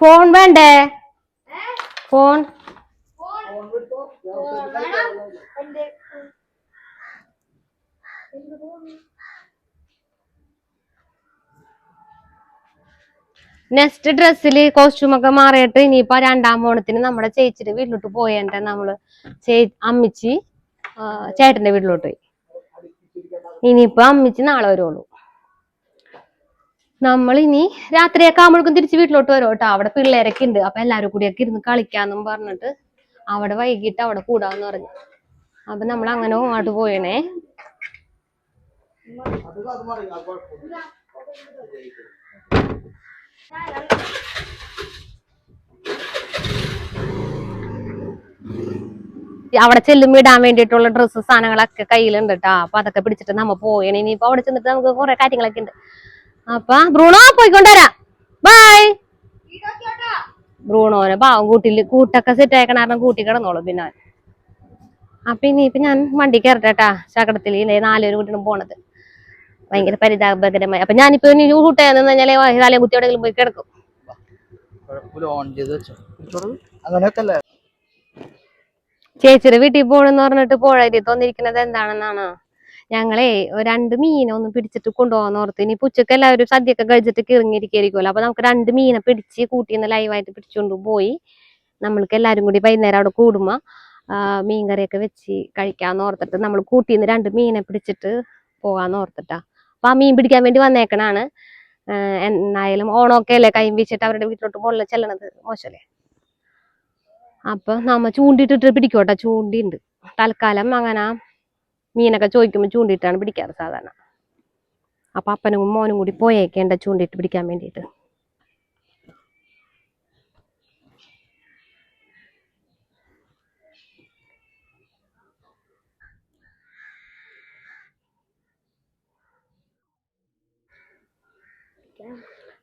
Phone വേണ്ടേ? Phone. Next ഡ്രസ്സിൽ costume ഒക്കെ മാറിയിട്ട് ഇനിയിപ്പോ രണ്ടാം ഓണത്തിന് നമ്മുടെ ചേച്ചിയുടെ വീട്ടിലോട്ട് പോയേണ്ട നമ്മൾ? ചേ അമ്മിച്ചി ചേട്ടന്റെ വീട്ടിലോട്ട് പോയി. ഇനിയിപ്പോ അമ്മിച്ചി നാളെ വരുള്ളൂ നമ്മൾ ഇനി രാത്രിയൊക്കെ ആകുമ്പോഴേക്കും തിരിച്ച് വീട്ടിലോട്ട് വരും കേട്ടോ. അവിടെ പിള്ളേരൊക്കെ ഉണ്ട്. അപ്പൊ എല്ലാരും കൂടിയൊക്കെ ഇരുന്ന് കളിക്കാന്നും പറഞ്ഞിട്ട് അവിടെ വൈകിട്ട് അവിടെ കൂടാന്ന് പറഞ്ഞു. അപ്പൊ നമ്മൾ അങ്ങനെ അങ്ങോട്ട് പോയണേ. അവിടെ ചെല്ലുമ്പോ ഇടാൻ വേണ്ടിയിട്ടുള്ള ഡ്രസ്സ് സാധനങ്ങളൊക്കെ കയ്യിലുണ്ട് കേട്ടോ അപ്പൊ അതൊക്കെ പിടിച്ചിട്ട് നമ്മ പോയണേ. ഇനിയിപ്പോ അവിടെ ചെന്നിട്ട് നമുക്ക് കുറെ കാര്യങ്ങളൊക്കെ ഉണ്ട്. അപ്പൊ ബ്രൂണോ പോയിക്കൊണ്ടുവരാ. ബൈ ബ്രൂണോനെ പാവം കൂട്ടിൽ കൂട്ടൊക്കെ സെറ്റ് ആയ കാരണം കൂട്ടി കിടന്നോളൂ പിന്നെ അപ്പൊ ഇനി ഇപ്പൊ ഞാൻ വണ്ടി കയറട്ടെട്ടാ ശകടത്തിൽ ഇല്ലേ കൂട്ടിനും പോണത്. ഭയങ്കര പരിതാപകരമായി. അപ്പൊ ഞാനിപ്പോ ഇനി കൂട്ടാന്ന് കഴിഞ്ഞാൽ തലയും കുത്തി എവിടെയെങ്കിലും പോയി കിടക്കും. ചേച്ചിയുടെ വീട്ടിൽ പോണെന്ന് പറഞ്ഞിട്ട് പോഴരി തോന്നിരിക്കുന്നത് എന്താണെന്നാണ്? ഞങ്ങളെ രണ്ട് മീനെ ഒന്ന് പിടിച്ചിട്ട് കൊണ്ടുപോകാന്ന് ഓർത്ത്. ഇനി ഉച്ചയ്ക്ക് എല്ലാവരും സദ്യയൊക്കെ കഴിച്ചിട്ട് കിറങ്ങിയിരിക്കുമല്ലോ അപ്പൊ നമുക്ക് രണ്ട് മീനെ പിടിച്ച് കൂട്ടിന്ന് ലൈവായിട്ട് പിടിച്ചുകൊണ്ട് പോയി. നമ്മൾക്ക് എല്ലാരും കൂടി വൈകുന്നേരം അവിടെ കൂടുമ്പോ മീൻകറിയൊക്കെ മീൻ കറിയൊക്കെ വെച്ച് കഴിക്കാന്ന് ഓർത്തിട്ട് നമ്മൾ കൂട്ടിന്ന് രണ്ട് മീനെ പിടിച്ചിട്ട് പോകാന്ന് ഓർത്തിട്ടാ. അപ്പൊ ആ മീൻ പിടിക്കാൻ വേണ്ടി വന്നേക്കണാണ്. എന്നായാലും ഓണമൊക്കെ അല്ലേ കൈ വീശിട്ട് അവരുടെ വീട്ടിലോട്ട് മുകളിൽ ചെല്ലണത് മോശമല്ലേ അപ്പൊ നമ്മ ചൂണ്ടിട്ടിട്ട് പിടിക്കോട്ടെ ചൂണ്ടിണ്ട്. തൽക്കാലം അങ്ങനെ. മീനൊക്കെ ചോദിക്കുമ്പോൾ ചൂണ്ടിയിട്ടാണ് പിടിക്കാറ് സാധാരണ. അപ്പൊ അപ്പനും മോനും കൂടി പോയേക്കേണ്ട ചൂണ്ടിയിട്ട് പിടിക്കാൻ വേണ്ടിയിട്ട്.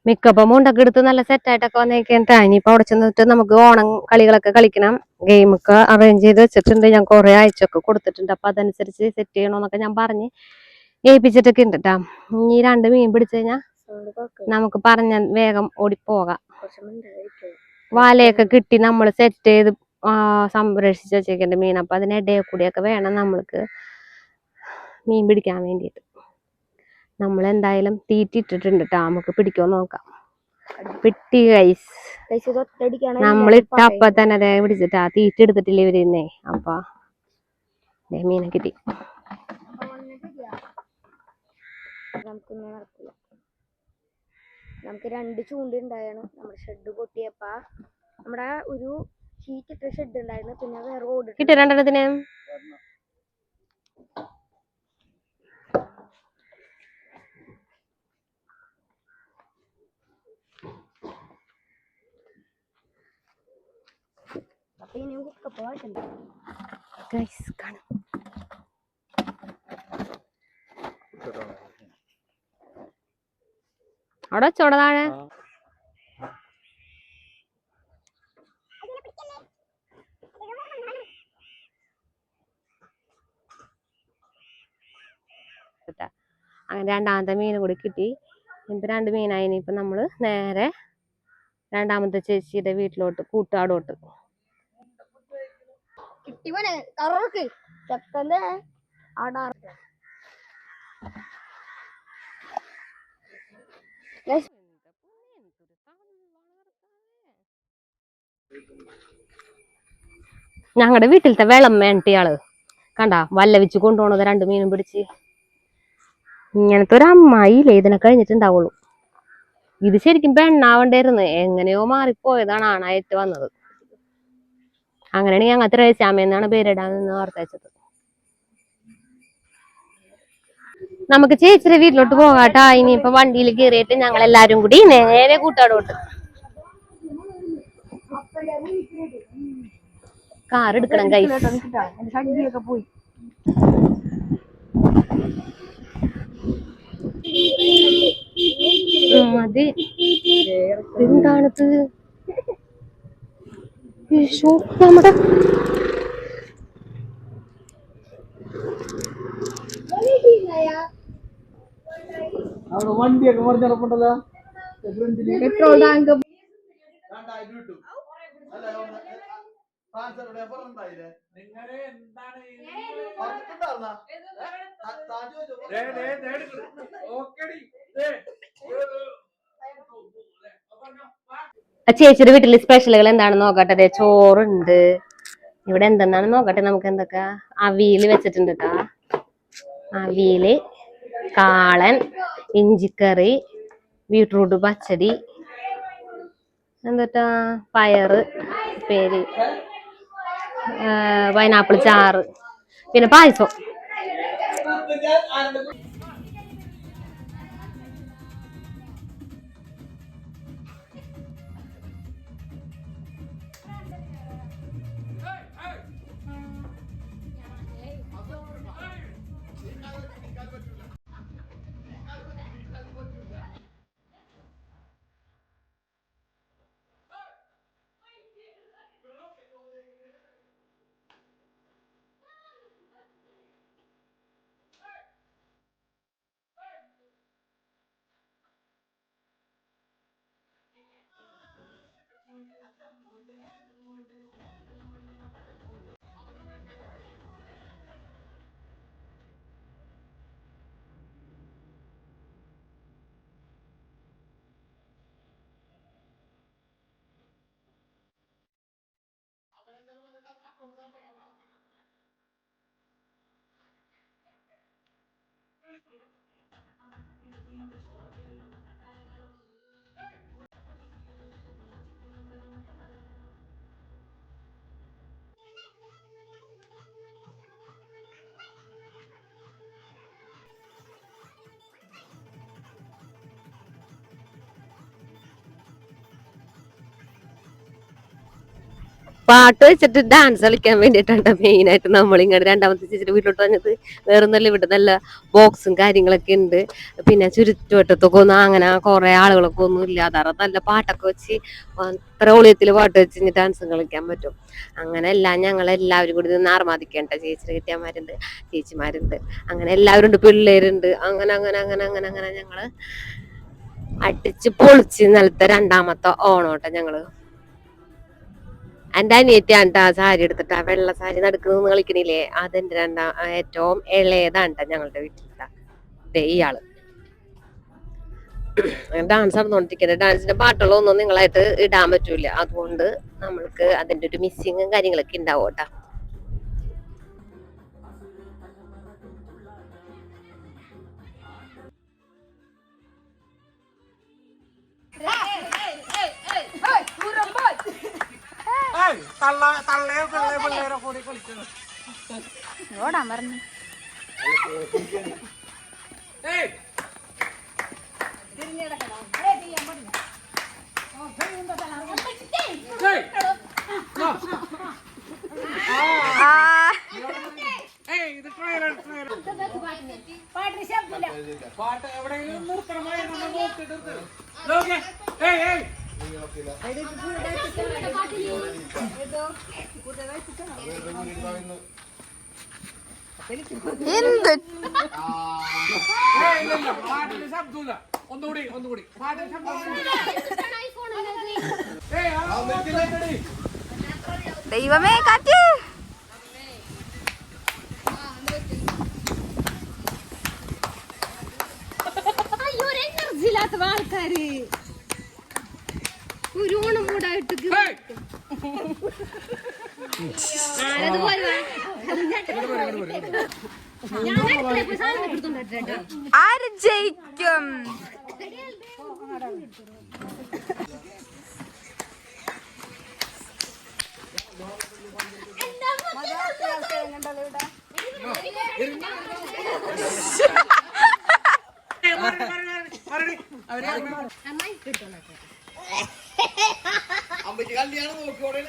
മിക്കപ്പം മുണ്ടൊക്കെ എടുത്ത് നല്ല സെറ്റായിട്ടൊക്കെ വന്നേക്കാൻ ഇനിയിപ്പോ അവിടെ ചെന്നിട്ട് നമുക്ക് ഓണം കളികളൊക്കെ കളിക്കണം. ഗെയിമൊക്കെ അറേഞ്ച് ചെയ്ത് വെച്ചിട്ടുണ്ട്. ഞാൻ കുറെ അയച്ചൊക്കെ കൊടുത്തിട്ടുണ്ട്. അപ്പൊ അതനുസരിച്ച് സെറ്റ് ചെയ്യണമെന്നൊക്കെ ഞാൻ പറഞ്ഞ് ഏൽപ്പിച്ചിട്ടൊക്കെ ഉണ്ട് കേട്ടാ ഇനി രണ്ട് മീൻ പിടിച്ചു കഴിഞ്ഞാൽ നമുക്ക് പറഞ്ഞ വേഗം ഓടിപ്പോകാം. വാലയൊക്കെ കിട്ടി നമ്മൾ സെറ്റ് ചെയ്ത് സംരക്ഷിച്ച് വെച്ചേക്കേണ്ട മീൻ അപ്പൊ അതിനിടയിൽ കൂടിയൊക്കെ വേണം നമ്മൾക്ക് മീൻ പിടിക്കാൻ വേണ്ടിയിട്ട്. നമ്മൾ എന്തായാലും തീറ്റി ഇട്ടിട്ടുണ്ട് കേട്ടോ നമുക്ക് പിടിക്കുമോ നോക്കാം പിട്ടി കൈസ് നമ്മൾ ഇട്ട അപ്പൊ തന്നെ അതേ പിടിച്ചിട്ടാ. തീറ്റ എടുത്തിട്ടില്ല ഇവരുന്നേ അപ്പൊ. ദേ മീനെ കിട്ടി. നമുക്ക് രണ്ട് ചൂണ്ട ഉണ്ടായാണ് നമ്മുടെ ഷെഡ് പൊട്ടിയപ്പ. നമ്മുടെ ഒരു ഷീറ്റ് ഇട്ട ഷെഡ് ഉണ്ടായിരുന്നു. പിന്നെ വേറെ ഓട് കിട്ടി രണ്ടെണ്ണത്തിന്? അപ്പൊ ഇനി ഒക്കെ പോയിട്ടുണ്ട് ഗൈസ് കാണാം. അവിടെ വെച്ചോടെ താഴെ. അങ്ങനെ രണ്ടാമത്തെ മീൻ കൂടി കിട്ടി. ഇപ്പൊ രണ്ട് മീനായി. ഇനിയിപ്പൊ നമ്മൾ നേരെ രണ്ടാമത്തെ ചേച്ചിയുടെ വീട്ടിലോട്ട് കൂട്ടാടോട്ട് പോനെ കറക്ക് ചെക്കന്റെ ആടാ. ഞങ്ങളുടെ വീട്ടിലത്തെ വെള്ളം വേണ്ടിയാൾ കണ്ട വല്ലവിച്ച് കൊണ്ടുപോണത് രണ്ട് മീനും പിടിച്ച്. ഇങ്ങനത്തെ ഒരു അമ്മായില്ലേ ഇതിനെ കഴിഞ്ഞിട്ടുണ്ടാവുള്ളൂ. ഇത് ശരിക്കും പെണ്ണാവണ്ടായിരുന്നു എങ്ങനെയോ മാറിപ്പോയതാണ് ആണായിട്ട് വന്നത്. അങ്ങനെയാണെങ്കിൽ ഞങ്ങൾക്ക് എന്നാണ് പേരിടാമെന്ന് ഓർത്തയച്ചത് നമുക്ക് ചേച്ചിയുടെ വീട്ടിലോട്ട് പോകാട്ടാ. ഇനിയിപ്പൊ വണ്ടിയിൽ കയറിയിട്ട് ഞങ്ങൾ എല്ലാരും കൂടി നേരെ കൂട്ടാടോട്ട് കാർ എടുക്കണം കൈ പോയി ഈശോ, നമ്മുടെ വണ്ടിയൊക്കെ മറിഞ്ഞിടപ്പുണ്ടല്ലോ? Petrol tank. ഓക്കെടി. ചേച്ചിയുടെ വീട്ടിൽ സ്പെഷ്യലുകൾ എന്താണെന്ന് നോക്കട്ടെ. ദേ ചോറുണ്ട്. ഇവിടെ എന്തെന്നാണ് നോക്കട്ടെ നമുക്ക് എന്തൊക്കെ? അവിയിൽ വെച്ചിട്ടുണ്ട് കേട്ടാ അവിയിൽ കാളൻ ഇഞ്ചിക്കറി ബീട്രൂട്ട് പച്ചടി എന്താ പയറ് പേര് പൈനാപ്പിൾ ചാറ് പിന്നെ പായസം. Thank you. Um, പാട്ട് വെച്ചിട്ട് ഡാൻസ് കളിക്കാൻ വേണ്ടിയിട്ടാണ് മെയിൻ ആയിട്ട് നമ്മൾ ഇങ്ങോട്ട് രണ്ടാമത്തെ ചേച്ചിയുടെ വീട്ടിലോട്ട് വന്നത്. വേറെ നല്ല ഇവിടെ നല്ല ബോക്സും കാര്യങ്ങളൊക്കെ ഉണ്ട്. പിന്നെ ചുറ്റുവട്ടത്തൊക്കെ ഒന്നും അങ്ങനെ കുറെ ആളുകളൊക്കെ ഒന്നും ഇല്ല അതാറ് നല്ല പാട്ടൊക്കെ വെച്ച് അത്ര ഒളിയത്തിൽ പാട്ട് വെച്ച് ഡാൻസും കളിക്കാൻ പറ്റും. അങ്ങനെ എല്ലാം ഞങ്ങൾ എല്ലാവരും കൂടി നിന്ന് ആർമാദിക്കേണ്ട ചേച്ചിയുടെ കിട്ടിയമാരുണ്ട് ചേച്ചിമാരുണ്ട്. അങ്ങനെ എല്ലാവരും ഉണ്ട് പിള്ളേരുണ്ട്. അങ്ങനെ അങ്ങനെ അങ്ങനെ അങ്ങനെ അങ്ങനെ ഞങ്ങൾ അടിച്ച് പൊളിച്ച് നിലത്തെ രണ്ടാമത്തെ ഓണോട്ടെ ഞങ്ങൾ. എന്റെ അനിയത്തിയാണ് ആ സാരി എടുത്തിട്ട് വെള്ള സാരി നടക്കുന്നത് കളിക്കണില്ലേ? അതെന്റെ രണ്ടാം ഏറ്റവും ഇളയതാണ്ട ഞങ്ങളുടെ വീട്ടിലത്തെ ദേ ഇയാൾ. ഡാൻസ് നടന്നുകൊണ്ടിരിക്കുന്നത് ഡാൻസിന്റെ പാട്ടുകളൊന്നും നിങ്ങളായിട്ട് ഇടാൻ പറ്റൂല. അതുകൊണ്ട് നമ്മൾക്ക് അതിന്റെ ഒരു മിസ്സിങ്ങും കാര്യങ്ങളൊക്കെ ഉണ്ടാവും കേട്ടാ തള്ള തള്ളയെ പിള്ളേ പിള്ളേരെ കൂടി കളിക്കുന്നു ഓടാൻ പറഞ്ഞു. ആര് ജയിക്കും ഏയ്, കിട്ടുന്നു. അവരെ അമ്മയ്ക്ക് കല്യാണം നോക്കിയോടെ.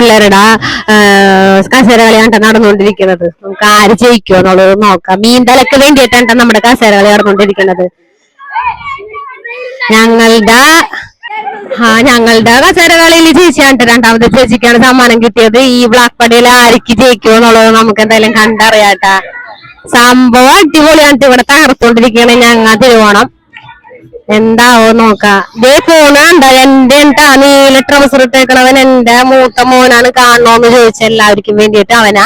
പിള്ളേരുടെ കസേര കളിയാണ്ട നടന്നുകൊണ്ടിരിക്കുന്നത്. നമുക്ക് ആര് ജയിക്കുമോ എന്നുള്ളത് നോക്കാം. മീൻതലക്ക് വേണ്ടിയിട്ടാണ് നമ്മുടെ കസേര കളി നടന്നുകൊണ്ടിരിക്കുന്നത്. ഞങ്ങളുടെ ആ ഞങ്ങളുടെ കസേര കളിയിൽ ചേച്ചിയാണ് രണ്ടാമത് ചേച്ചിക്കാണ് സമ്മാനം കിട്ടിയത്. ഈ ബ്ലാക്ക് പടിയിൽ ആർക്ക് ജയിക്കുമോ എന്നുള്ളത് നമുക്ക് എന്തായാലും കണ്ടറിയാട്ടാ. സംഭവം അടിപൊളിയാണ് ഇവിടെ തകർത്തോണ്ടിരിക്കണേ ഞങ്ങൾ തിരുവോണം. എന്താവോ നോക്കാം. ദേ പോണണ്ട എന്റെ എന്താ നീല ട്രൗസർ ഇട്ടേക്കണവൻ? എന്റെ മൂത്ത മോനാണ് കാണണോന്ന് ചോദിച്ച എല്ലാവർക്കും വേണ്ടിയിട്ട് അവനാ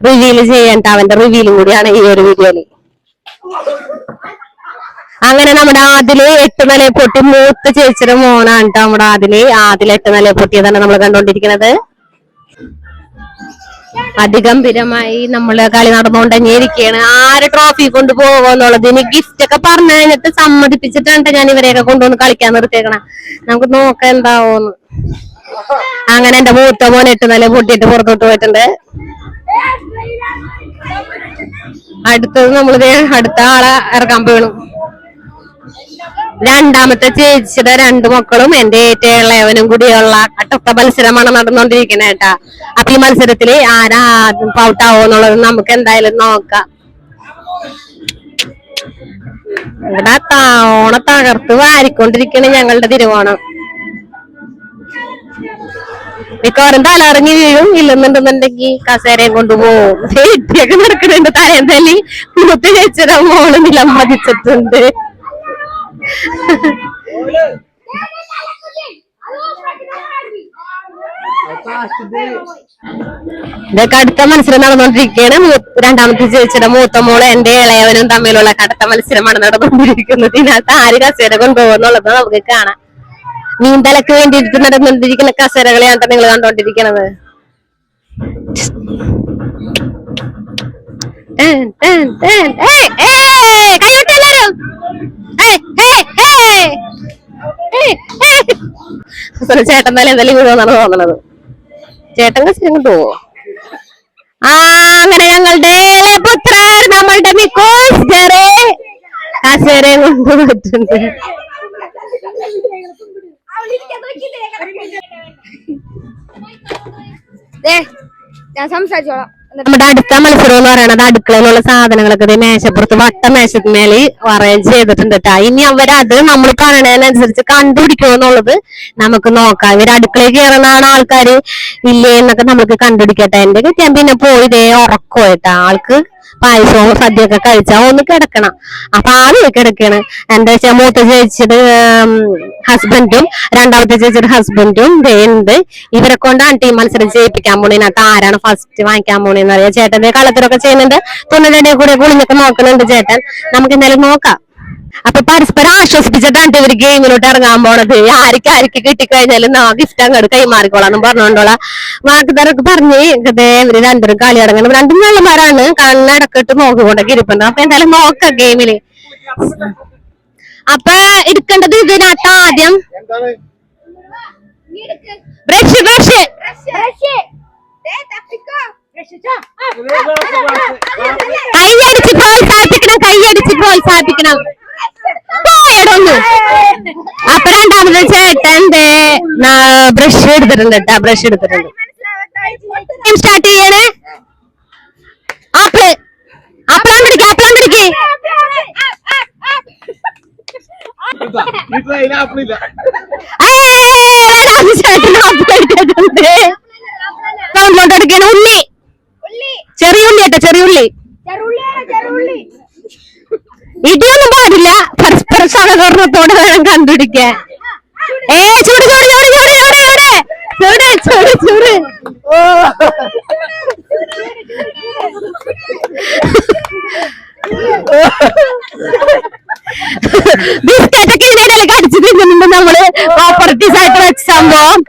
റിവീൽ ചെയ്യണ്ട അവന്റെ റിവീലും കൂടിയാണ് ഈ ഒരു വീഡിയോയിൽ അങ്ങനെ നമ്മുടെ ആദിൽ എട്ട് നില പൊട്ടി മൂത്ത ചേച്ചിയുടെ മോനാണ് കേട്ടോ നമ്മുടെ ആദിൽ. ആദിൽ എട്ട് നില പൊട്ടിയതാണ് നമ്മൾ കണ്ടോണ്ടിരിക്കുന്നത് അതിഗംഭീരമായി നമ്മൾ കളി നടന്നുകൊണ്ടിരിക്കുകയാണ് ആര് ട്രോഫി കൊണ്ട് ഇനി ഗിഫ്റ്റ് ഒക്കെ പറഞ്ഞു കഴിഞ്ഞിട്ട് സമ്മതിപ്പിച്ചിട്ടാണ് ഞാൻ ഇവരെയൊക്കെ കൊണ്ടുവന്ന് കളിക്കാൻ നിർത്തിയേക്കണ. നമുക്ക് നോക്കാം എന്താവോന്ന്. അങ്ങനെ എന്റെ മൂത്ത മോനിട്ട് നല്ല നില പൊട്ടിയിട്ട് പുറത്തോട്ട് പോയിട്ടുണ്ട്. അടുത്തത് നമ്മളിത് അടുത്ത ആളെ ഇറക്കാൻ പോകണം രണ്ടാമത്തെ ചേച്ചിയുടെ രണ്ടു മക്കളും എന്റെ ഏറ്റവും ഇളയവനും കൂടിയുള്ള കട്ടൊത്ത മത്സരമാണ് നടന്നുകൊണ്ടിരിക്കുന്നത് കേട്ടാ. അപ്പൊ ഈ മത്സരത്തിൽ ആരാ പൗട്ടാവോ എന്നുള്ളത് നമുക്ക് എന്തായാലും നോക്കാം. ഇവിടെ താവണ തകർത്ത് വാരിക്കൊണ്ടിരിക്കണ ഞങ്ങളുടെ തിരുവോണം. മിക്കവാറും തലറിഞ്ഞ് വീഴും. ഇല്ലെന്നുണ്ടെന്നുണ്ടെങ്കിൽ കസേരയും കൊണ്ടുപോകും ചേച്ചിയൊക്കെ നടക്കുന്നുണ്ട് തലയും തല്ലി മൂത്ത ചേച്ചിയുടെ മോൾ നിലം പതിച്ചിട്ടുണ്ട് ഇതൊക്കെ അടുത്ത മത്സരം നടന്നുകൊണ്ടിരിക്കുകയാണ് രണ്ടാമത്തെ ചേച്ചിയുടെ മൂത്ത മോൾ എന്റെ ഇളയവനും തമ്മിലുള്ള കടുത്ത മത്സരമാണ് നടന്നുകൊണ്ടിരിക്കുന്നത്. ഇതിനകത്ത് ആര് കസേര കൊണ്ടുപോകുന്നുള്ളത് നമുക്ക് കാണാം. നീന്തലക്ക് വേണ്ടിയിട്ട് നടന്നുകൊണ്ടിരിക്കുന്ന കസേരകളെയാണ് നിങ്ങൾ കണ്ടോണ്ടിരിക്കണത്. ടൻ, അസല ചേട്ടൻ തല എന്തെങ്കിലും വീഴുവെന്നാണ് തോന്നണത്. ചേട്ടൻ കസിനും പോവോ? ആ അങ്ങനെ ഞങ്ങളുടെ പുത്രർ നമ്മളുടെ മിക്കോസ് ജറേ. കസേരെ കൊണ്ടുപോയിട്ടുണ്ട് ഞാൻ സംസാരിച്ചോളാം. നമ്മുടെ അടുത്ത മത്സരം എന്ന് പറയുന്നത് അടുക്കളയിലുള്ള സാധനങ്ങളൊക്കെ മേശപ്പുറത്ത് വട്ട മേശത്തിന്മേൽ അറേഞ്ച് ചെയ്തിട്ടുണ്ട് കേട്ടാ ഇനി അവരത് നമ്മൾ പറയണതിനനുസരിച്ച് കണ്ടുപിടിക്കണം എന്നുള്ളത് നമുക്ക് നോക്കാം. ഇവർ അടുക്കളയിൽ കയറുന്നതാണ് ആൾക്കാര് ഇല്ലേ എന്നൊക്കെ നമുക്ക് കണ്ടുപിടിക്കട്ടെ. എന്റെ കിട്ടിയാൻ പിന്നെ പോയി ഇതേ ഉറക്കോ കേട്ടാ ആൾക്ക് പായസവും ഒക്കെ കഴിച്ചാ ഒന്ന് കിടക്കണം. അപ്പൊ ആൾ കിടക്കണം. എന്താ വെച്ചാ മൂത്ത ചേച്ചിയുടെ ഹസ്ബൻഡും രണ്ടാമത്തെ ചേച്ചിയുടെ ഹസ്ബൻഡും വേണ്ട് ഇവരെ കൊണ്ടാണ് ടീം മത്സരം ചെയ്യിപ്പിക്കാൻ പോണിനകത്ത് ആരാണ് ഫസ്റ്റ് വാങ്ങിക്കാൻ പോണെന്ന് അറിയാം. ചേട്ടന്റെ കളത്തിലൊക്കെ ചെയ്യുന്നുണ്ട്. തൊണ്ണൂരുടെ കൂടെ കുളിഞ്ഞൊക്കെ നോക്കുന്നുണ്ട് ചേട്ടൻ. നമുക്ക് എന്തായാലും നോക്കാം. അപ്പൊ പരസ്പരം ആശ്വസിപ്പിച്ചിട്ടാണ് ഇവർ ഗെയിമിലോട്ട് ഇറങ്ങാൻ പോണത് ആർക്ക് ആർക്ക് കിട്ടിക്കഴിഞ്ഞാലും നാ ഗിഫ്റ്റ് അങ്ങോട്ട് കൈമാറിക്കോളാന്ന് പറഞ്ഞോണ്ടോളാ വാക്കുകാരൊക്കെ പറഞ്ഞ് ദേ ഇവർ രണ്ടും കളി ഇറങ്ങണം രണ്ടും നല്ലമാരാണ് കണ്ണടക്കിട്ട് നോക്കിക്കൊണ്ടൊക്കെ ഇരിപ്പുണ്ട് അപ്പൊ എന്തായാലും നോക്ക ഗെയിമിൽ അപ്പൊ എടുക്കേണ്ടത് ഇതിനകത്ത് ആദ്യം ബ്രഷ് ബ്രഷ് കൈയടിച്ച് പ്രോത്സാഹിപ്പിക്കണം കൈയടിച്ച് പ്രോത്സാഹിപ്പിക്കണം അപ്പൊ രണ്ടാമത് ചേട്ടൻ ബ്രഷ് എടുത്തിട്ടുണ്ട് കേട്ടാ ബ്രഷ് എടുത്തിട്ടുണ്ട്. സ്റ്റാർട്ട് ചെയ്യണേ? ആപ്പിൾ. ആപ്പിളാൻ പിടിക്ക് ആപ്പിളാൻ പിടിക്ക് ഈ ട്രെയിൻ ആപ്പിളില്ല ഏയ്, രണ്ടാമത് ചേട്ടൻ ആപ്പിൾ എടുത്തിട്ടുണ്ട് സൗണ്ടിലോട്ട് എടുക്കണ ഉള്ളി ചെറിയ ഉള്ളി കേട്ടോ ചെറിയ ഉള്ളി ഇടിയൊന്നും പാടില്ല പരസ്പര സഹകരണത്തോടെ വേണം കണ്ടുപിടിക്കാൻ ഏ ചൂട് ചൂട് ചൂട് ചൂട് ചൂട് ചൂട്. ചൂട് ചൂട് ബിസ്ക്കറ്റ് ഒക്കെ ഇതിനിടയിൽ കടിച്ചു തിന്നുന്നുണ്ട് നമ്മൾ. പ്രോപ്പർട്ടീസ് ആയിട്ട് വെച്ച സംഭവം.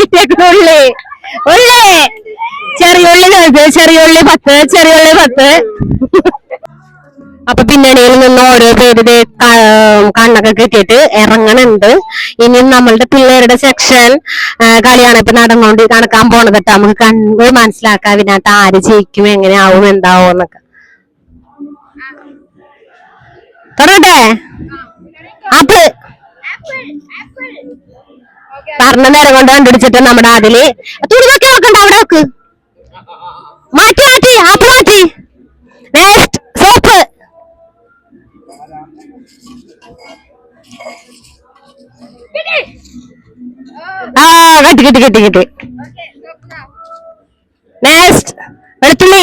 കിട്ടിയേക്കുന്ന ഉള്ളി. ചെറിയുള്ളി ചെറിയുള്ളി പത്ത് ചെറിയുള്ളി പത്ത്. പിന്നണിയിൽ നിന്ന് ഓരോ പേര് കണ്ണൊക്കെ കെട്ടിയിട്ട് ഇറങ്ങണുണ്ട്. ഇനി നമ്മളുടെ പിള്ളേരുടെ സെക്ഷൻ കളിയാണ് ഇപ്പൊ നടന്നുകൊണ്ട് നടക്കാൻ പോണത് കേട്ടോ. നമുക്ക് കണ്ട് മനസ്സിലാക്കാം ഇതിനകത്ത് ആര് ജയിക്കും എങ്ങനെയാവും എന്താവും എന്നൊക്കെ. തുടങ്ങട്ടെ ആപ്പിൾ. പറഞ്ഞ നേരം കൊണ്ട് കണ്ടുപിടിച്ചിട്ട് നമ്മുടെ അതിൽ തുണി നോക്കി നോക്കണ്ട അവിടെ വെക്ക് മാറ്റി മാറ്റി ആപ്പിൾ മാറ്റി. നെക്സ്റ്റ് സോപ്പ് ആ കെട്ടി കെട്ടി കെട്ടി കെട്ടി നെക്സ്റ്റ് വെളുത്തുള്ളി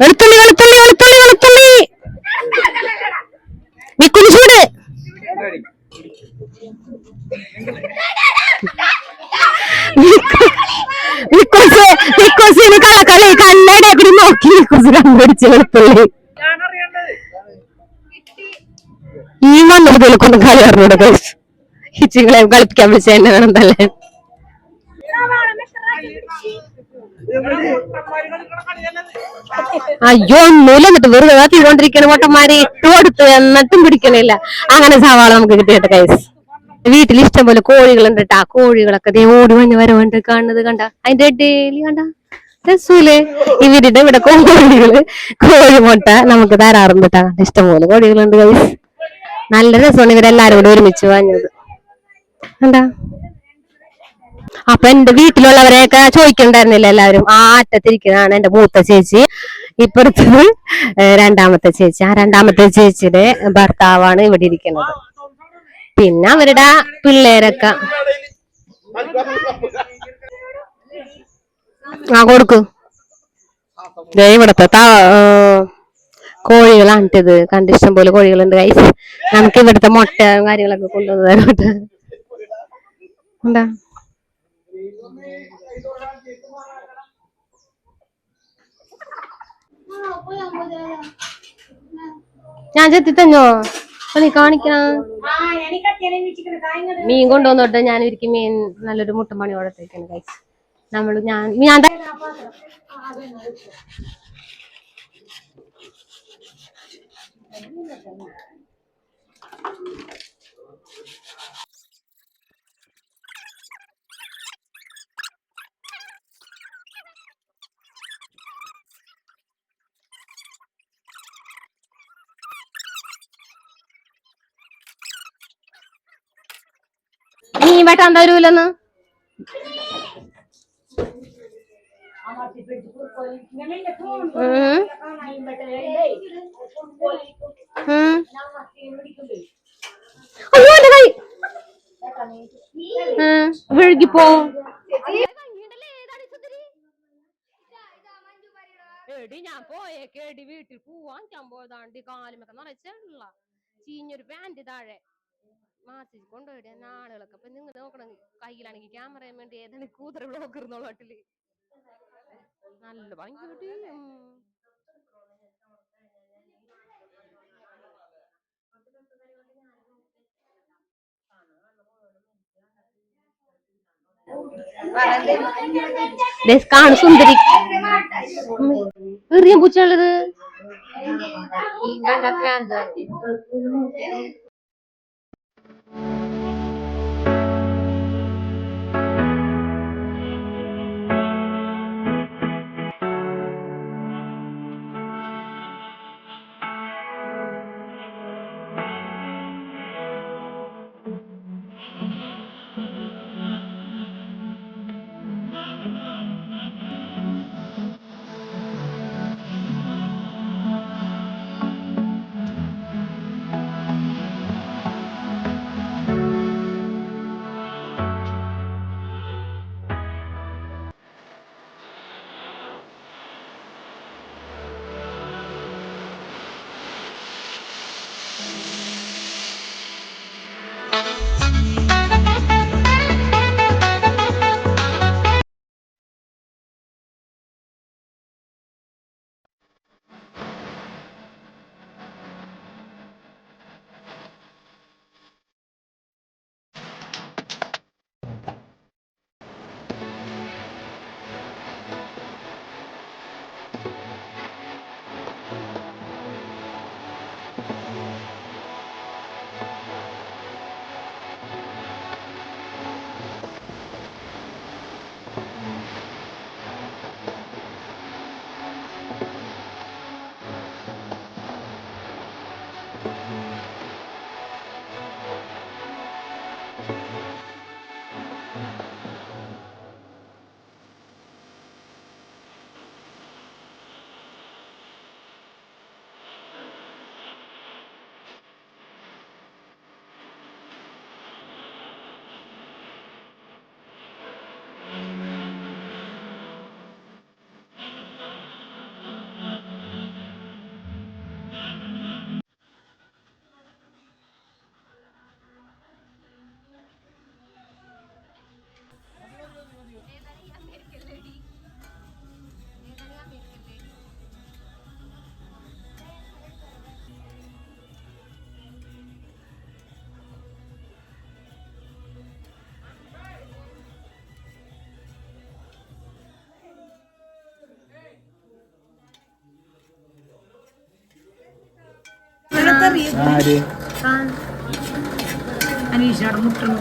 വെളുത്തുള്ളി വെളുത്തുള്ളി വെളുത്തുള്ളി വെളുത്തുള്ളി നീ കുരിശൂട് നിക്കോസ് നിക്കോസിന് കളക്കളി കണ്ണടെ കൂടി നോക്കി നിക്കോസ് കണ്ടുപിടിച്ച് വെളുത്തുള്ളി ഈ മണ്ണിൽ കേൾക്കൊന്നും കളി അറിഞ്ഞൂടെ ഗൈസ് ഹിച്ചിങ്ങളെ കളിപ്പിക്കാൻ വിളിച്ച എന്നെ വേണം തല്ലേ അയ്യോ ഒന്നുമില്ല. എന്നിട്ട് വെറുതെ കാത്തിക്കൊണ്ടിരിക്കണ വട്ടന്മാരെ ഇട്ട് എന്നിട്ടും പിടിക്കണില്ല. അങ്ങനെ സവാള നമുക്ക് കിട്ടിയിട്ട് കൈസ് വീട്ടിൽ ഇഷ്ടം പോലെ കോഴികളുണ്ട് കേട്ടാ കോഴികളൊക്കെ ദേ ഓടി വന്ന് വരവുണ്ട്. കാണുന്നത് കണ്ട. അതിന്റെ ഡെയിലി കണ്ട. രസൂലേ? ഇവരുടെ ഇവിടെ കോഴികൾ കോഴിമുട്ട നമുക്ക് തരാറുണ്ട് കേട്ടാ ഇഷ്ടംപോലെ കോഴികളുണ്ട് കൈസ് നല്ല രസമാണ് ഇവരെല്ലാരും കൂടെ ഒരുമിച്ച് വാങ്ങിയത്. എന്താ അപ്പൊ എന്റെ വീട്ടിലുള്ളവരെയൊക്കെ ചോദിക്കണ്ടായിരുന്നില്ല എല്ലാവരും. ആ അറ്റത്തിരിക്കുന്നതാണ് എന്റെ മൂത്ത ചേച്ചി. ഇപ്പുറത്തത് രണ്ടാമത്തെ ചേച്ചി. ആ രണ്ടാമത്തെ ചേച്ചിയുടെ ഭർത്താവാണ് ഇവിടെ ഇരിക്കുന്നത്. പിന്നെ അവരുടെ പിള്ളേരൊക്കെ. ആ കൊടുക്കു. ഇവിടത്തെ കോഴികളാണിട്ടത് കണ്ടിഷ്ടം പോലെ കോഴികളുണ്ട് കൈസ് നമുക്ക് ഇവിടുത്തെ മുട്ട കാര്യങ്ങളൊക്കെ കൊണ്ടുവന്ന് തരോട്ട് എന്താ? ഞാൻ ചെത്തി തന്നോ? അപ്പൊ നീ കാണിക്കണ? മീൻ കൊണ്ടുവന്നോട്ടെ. ഞാൻ ഒരിക്കലും മീൻ. നല്ലൊരു മുട്ടമണി കൊടുത്തേക്കാണ് കഴിച്ച് നമ്മൾ ഞാൻ ഞാൻ മീൻ വെട്ടാൻ തരൂലെന്ന്. അയ്യോ എന്റെ കൈ. വിഴുകിപ്പോ എടി ഞാൻ പോയേക്കേടി വീട്ടിൽ പൂവാൻ പോയതാണ്ടി കാലുമൊക്കെ നിറച്ചുള്ള ചീഞ്ഞൊരു പാന്റ് താഴെ. മാസിൽ കൊണ്ടുപോയിട്ട് ആളുകളൊക്കെ അപ്പൊ നിങ്ങൾ നോക്കണം കയ്യിലാണെങ്കിൽ ക്യാമറ വേണ്ടി ഏതാണ് കൂതറ എന്നുള്ള നല്ല ഭംഗി കാണു സുന്ദരി. എറിയാൻ പൂച്ചുള്ളത് ആര്? അനീഷയുടെ മുട്ടണു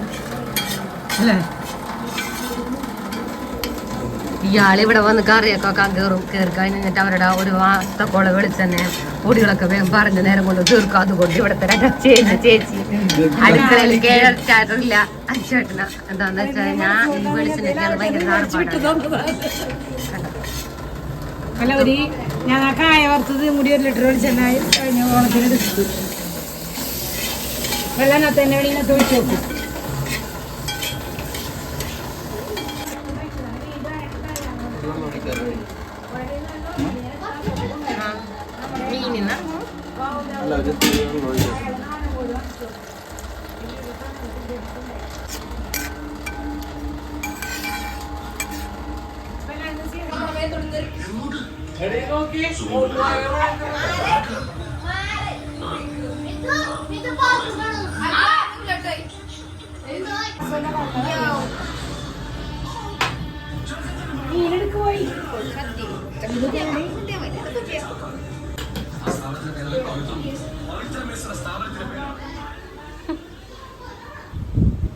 അല്ലേ? ഇയാൾ ഇവിടെ വന്ന് കറിയൊക്കെ കയറും കയറി കഴിഞ്ഞിട്ട് അവരുടെ ഒരു മാസത്തെ കൊള വെളിച്ചെണ്ണ പൊടികളൊക്കെ വേഗം പറഞ്ഞ നേരം കൊണ്ട് തീർക്കും അതുകൊണ്ട് ഇവിടുത്തെ ചേച്ചി ചേച്ചി. അടുക്കളയിൽ കേട്ടില്ല അച്ചേട്ടന എന്താന്ന് വെച്ചാൽ ഞാൻ ഈ വെളിച്ചെണ്ണയ്ക്കാണ് ഭയങ്കര താഴ്പാടാണ് അല്ല ഒരു ഞാൻ ആ കായ വറുത്തത് മുടി ഒരു ലിറ്റർ വെളിച്ചെണ്ണ കഴിഞ്ഞ ഓണത്തിന് എടുത്തു വെള്ളനകത്ത് തന്നെ വെളിയിൽ തൊഴിച്ചു നോക്കും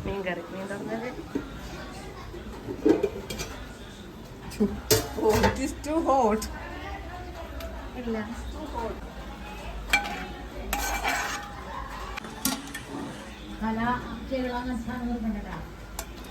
മീൻ കറി മീൻ തുറന്നത്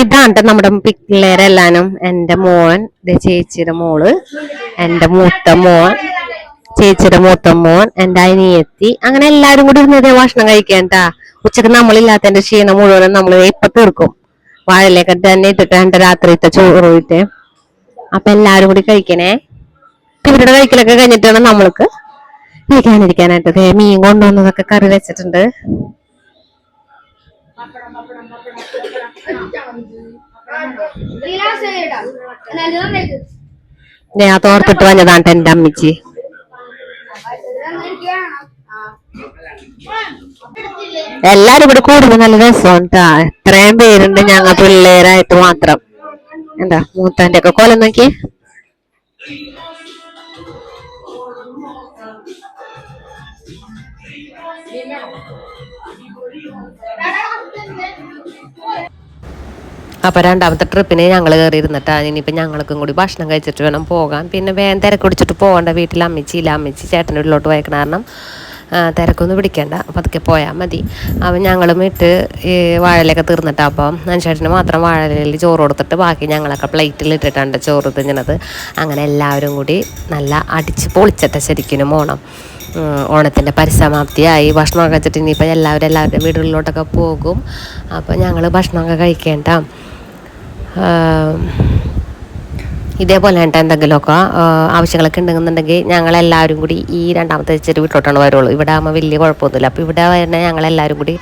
ഇതാണ് നമ്മുടെ പിള്ളേരെല്ലാനും എന്റെ മോൻ ചേച്ചിയുടെ മോൾ എന്റെ മൂത്ത മോൻ ചേച്ചിയുടെ മൂത്ത മോൻ എന്റെ അനിയത്തി അങ്ങനെ എല്ലാരും കൂടി ഇരുന്നതേ ഭക്ഷണം കഴിക്കേണ്ട ഉച്ചയ്ക്ക് നമ്മളില്ലാത്തതിന്റെ ക്ഷീണം മുഴുവനും നമ്മൾ ഇപ്പൊ തീർക്കും. വാഴയിലേക്ക് തന്നെ ഇട്ടിട്ട് എന്റെ രാത്രിത്തെ ചോറ് ഇട്ട് അപ്പൊ എല്ലാരും കൂടി കഴിക്കണേ. ഇവരുടെ കഴിക്കലൊക്കെ കഴിഞ്ഞിട്ടാണ് നമ്മൾക്ക് കഴിക്കാനിരിക്കാനായിട്ട്. മീൻ കൊണ്ടുവന്നതൊക്കെ കറി വെച്ചിട്ടുണ്ട്. ഞാൻ തോർത്തിട്ട് വന്നതാണ് എന്റെ അമ്മച്ചി. എല്ലാരും ഇവിടെ കൂടുമ്പോ നല്ല രസം എത്രയും പേരുണ്ട് ഞങ്ങൾ പിള്ളേരായിട്ട് മാത്രം. എന്താ മൂത്താന്റെ ഒക്കെ കൊലം നോക്കിയേ? അപ്പൊ രണ്ടാമത്തെ ട്രിപ്പിന് ഞങ്ങൾ കയറിയിരുന്നിട്ടാണ് ഇനിയിപ്പോൾ ഇനിയിപ്പോ ഞങ്ങൾക്കും കൂടി ഭക്ഷണം കഴിച്ചിട്ട് വേണം പോകാൻ. പിന്നെ വേഗം തിരക്ക് പിടിച്ചിട്ട് പോകേണ്ട. വീട്ടിൽ അമ്മച്ചി ഇല്ല അമ്മച്ചി ചേട്ടന്റെ വീട്ടിലോട്ട് പോയേക്കണ കാരണം തിരക്കൊന്നും പിടിക്കേണ്ട. അപ്പം അതൊക്കെ പോയാൽ മതി. അപ്പം ഞങ്ങളും ഇട്ട് ഈ വാഴയിലൊക്കെ തീർന്നിട്ടാ. അപ്പം അനുശേഷന് മാത്രം വാഴയിലയിൽ ചോറ് കൊടുത്തിട്ട് ബാക്കി ഞങ്ങളൊക്കെ പ്ലേറ്റിൽ ഇട്ടിട്ടുണ്ട് ചോറ് തിന്നണത്. അങ്ങനെ എല്ലാവരും കൂടി നല്ല അടിച്ച് പൊളിച്ചിട്ട് ശരിക്കും ഉം, ഓണത്തിന്റെ പരിസമാപ്തിയായി. ഭക്ഷണമൊക്കെ കഴിച്ചിട്ട് ഇനിയിപ്പോൾ എല്ലാവരും എല്ലാവരുടെ വീടുകളിലോട്ടൊക്കെ പോകും. അപ്പോൾ ഞങ്ങൾ ഭക്ഷണമൊക്കെ കഴിക്കേണ്ട. ഇതേപോലെ തന്നെ എന്തെങ്കിലുമൊക്കെ ആവശ്യങ്ങളൊക്കെ ഉണ്ടെന്നുണ്ടെങ്കിൽ ഞങ്ങളെല്ലാവരും കൂടി ഈ രണ്ടാമത്തെ ചേച്ചി വീട്ടിലോട്ടാണ് വരുള്ളൂ. ഇവിടെ ആകുമ്പോൾ വലിയ കുഴപ്പമൊന്നുമില്ല. അപ്പോൾ ഇവിടെ തന്നെ ഞങ്ങളെല്ലാവരും കൂടി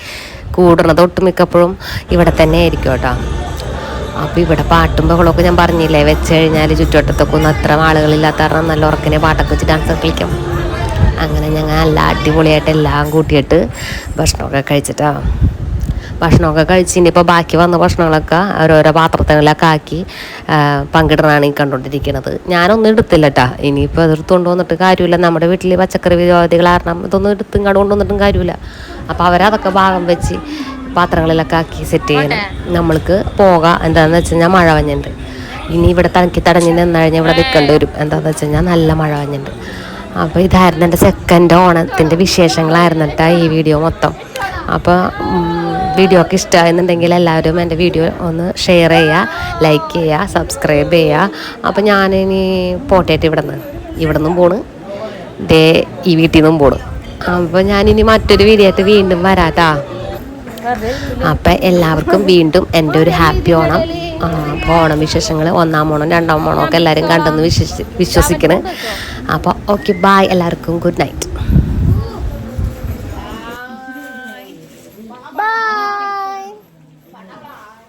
കൂടുന്നത് ഒട്ടുമിക്കപ്പോഴും ഇവിടെ തന്നെ ആയിരിക്കും കേട്ടോ. അപ്പോൾ ഇവിടെ പാട്ടും ബഹളമൊക്കെ ഞാൻ പറഞ്ഞില്ലേ? വെച്ച് കഴിഞ്ഞാൽ ചുറ്റുവട്ടത്തൊക്കെ ഒന്നും അത്ര ആളുകളില്ലാത്ത കാരണം നല്ല ഉറക്കിനെ പാട്ടൊക്കെ വെച്ച് ഡാൻസ് കളിക്കും. അങ്ങനെ ഞങ്ങൾ നല്ല അടിപൊളിയായിട്ട് എല്ലാം കൂട്ടിയിട്ട് ഭക്ഷണമൊക്കെ കഴിച്ചിട്ടാ. ഭക്ഷണമൊക്കെ കഴിച്ച് ഇനിയിപ്പോൾ ബാക്കി വന്ന ഭക്ഷണങ്ങളൊക്കെ ഓരോരോ പാത്രത്തിലൊക്കെ ആക്കി പങ്കിടുന്നതാണ് ഈ കണ്ടുകൊണ്ടിരിക്കുന്നത് ഞാനൊന്നും എടുത്തില്ല കേട്ടാ ഇനിയിപ്പോൾ അതെടുത്ത് കൊണ്ടുവന്നിട്ട് കാര്യമില്ല. നമ്മുടെ വീട്ടിൽ പച്ചക്കറി വിരോധികൾ കാരണം ഇതൊന്നും എടുത്തും കണ്ട് കൊണ്ടുവന്നിട്ടും കാര്യമില്ല. അപ്പോൾ അവരതൊക്കെ ഭാഗം വെച്ച് പാത്രങ്ങളിലൊക്കെ ആക്കി സെറ്റ് ചെയ്യണം. നമ്മൾക്ക് പോകാം എന്താണെന്ന് വെച്ച് കഴിഞ്ഞാൽ മഴ വഞ്ഞിട്ടുണ്ട് ഇനി ഇവിടെ തണക്കി തടഞ്ഞ് നിന്ന് കഴിഞ്ഞാൽ ഇവിടെ നിൽക്കേണ്ടി വരും. എന്താണെന്ന് വെച്ച് കഴിഞ്ഞാൽ നല്ല മഴ വഞ്ഞുണ്ട് അപ്പോൾ ഇതായിരുന്നു എന്റെ സെക്കൻഡ് ഓണത്തിന്റെ വിശേഷങ്ങളായിരുന്നു കേട്ടോ ഈ വീഡിയോ മൊത്തം. അപ്പോൾ വീഡിയോ ഒക്കെ ഇഷ്ടമായെന്നുണ്ടെങ്കിൽ എല്ലാവരും എന്റെ വീഡിയോ ഒന്ന് ഷെയർ ചെയ്യുക ലൈക്ക് ചെയ്യുക സബ്സ്ക്രൈബ് ചെയ്യുക അപ്പോൾ ഞാനിനി പോട്ടേറ്റ് ഇവിടെ നിന്ന് ഇവിടെ നിന്നും പോണ്. ദേ ഈ വീട്ടിൽ നിന്നും പോണ്. അപ്പോൾ ഞാനിനി മറ്റൊരു വീഡിയോ ആയിട്ട് വീണ്ടും വരാട്ടാ. അപ്പം എല്ലാവർക്കും വീണ്ടും എന്റെ ഒരു ഹാപ്പി ഓണം. അപ്പോൾ ഓണം വിശേഷങ്ങൾ ഒന്നാം ഓണം രണ്ടാം ഓണം ഒക്കെ എല്ലാവരും കണ്ടെന്ന് വിശ്വസി വിശ്വസിക്കണേ. അപ്പോൾ ഓക്കെ ബായ് എല്ലാവർക്കും ഗുഡ് നൈറ്റ്